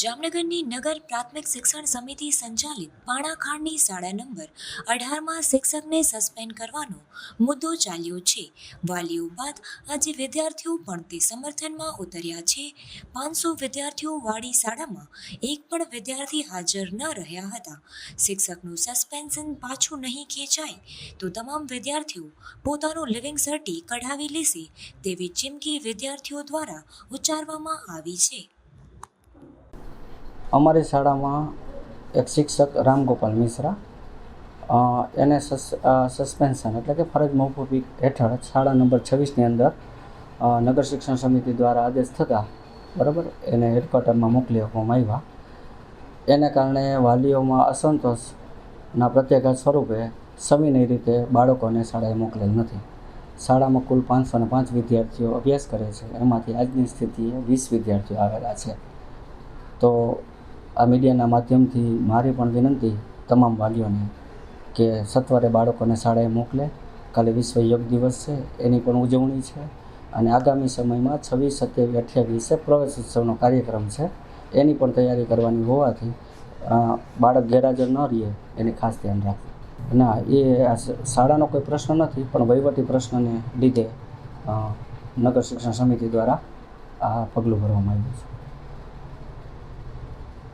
જામનગરની નગર પ્રાથમિક શિક્ષણ સમિતિ સંચાલિત પાણાખાંડની શાળા નંબર અઢારમાં શિક્ષકને સસ્પેન્ડ કરવાનો મુદ્દો ચાલ્યો છે. વાલીઓ બાદ આજે વિદ્યાર્થીઓ પણ તે સમર્થનમાં ઉતર્યા છે. પાંચસો વિદ્યાર્થીઓ વાળી શાળામાં એક પણ વિદ્યાર્થી હાજર ન રહ્યા હતા. શિક્ષકનું સસ્પેન્શન પાછું નહીં ખેંચાય તો તમામ વિદ્યાર્થીઓ પોતાનું લિવિંગ સર્ટી કઢાવી લેશે તેવી ચીમકી વિદ્યાર્થીઓ દ્વારા ઉચ્ચારવામાં આવી છે. અમારી શાળામાં એક શિક્ષક રામગોપાલ મિશ્રા એને સસ સસ્પેન્શન એટલે કે ફરજ મોકૂફી હેઠળ શાળા નંબર છવ્વીસની અંદર નગર શિક્ષણ સમિતિ દ્વારા આદેશ થતાં બરાબર એને હેડક્વાર્ટરમાં મોકલી આપવામાં આવ્યા. એને કારણે વાલીઓમાં અસંતોષના પ્રત્યાઘાત સ્વરૂપે સવિનય રીતે બાળકોને શાળાએ મોકલેલ નથી. શાળામાં કુલ પાંચસો ને પાંચ વિદ્યાર્થીઓ અભ્યાસ કરે છે. એમાંથી આજની સ્થિતિએ વીસ વિદ્યાર્થીઓ આવેલા છે. તો આ મીડિયાના માધ્યમથી મારી પણ વિનંતી તમામ વાલીઓને કે સત્વરે બાળકોને શાળાએ મોકલે. કાલે વિશ્વ યોગ દિવસ છે, એની પણ ઉજવણી છે અને આગામી સમયમાં છવ્વીસ, સત્યાવીસ, અઠ્યાવીસે પ્રવેશ ઉત્સવનો કાર્યક્રમ છે. એની પણ તૈયારી કરવાની હોવાથી બાળક ગેરહાજર ન રહે, એને ખાસ ધ્યાન રાખવું. ના એ શાળાનો કોઈ પ્રશ્ન નથી, પણ વહીવટી પ્રશ્નને લીધે નગર શિક્ષણ સમિતિ દ્વારા આ પગલું ભરવામાં આવ્યું છે.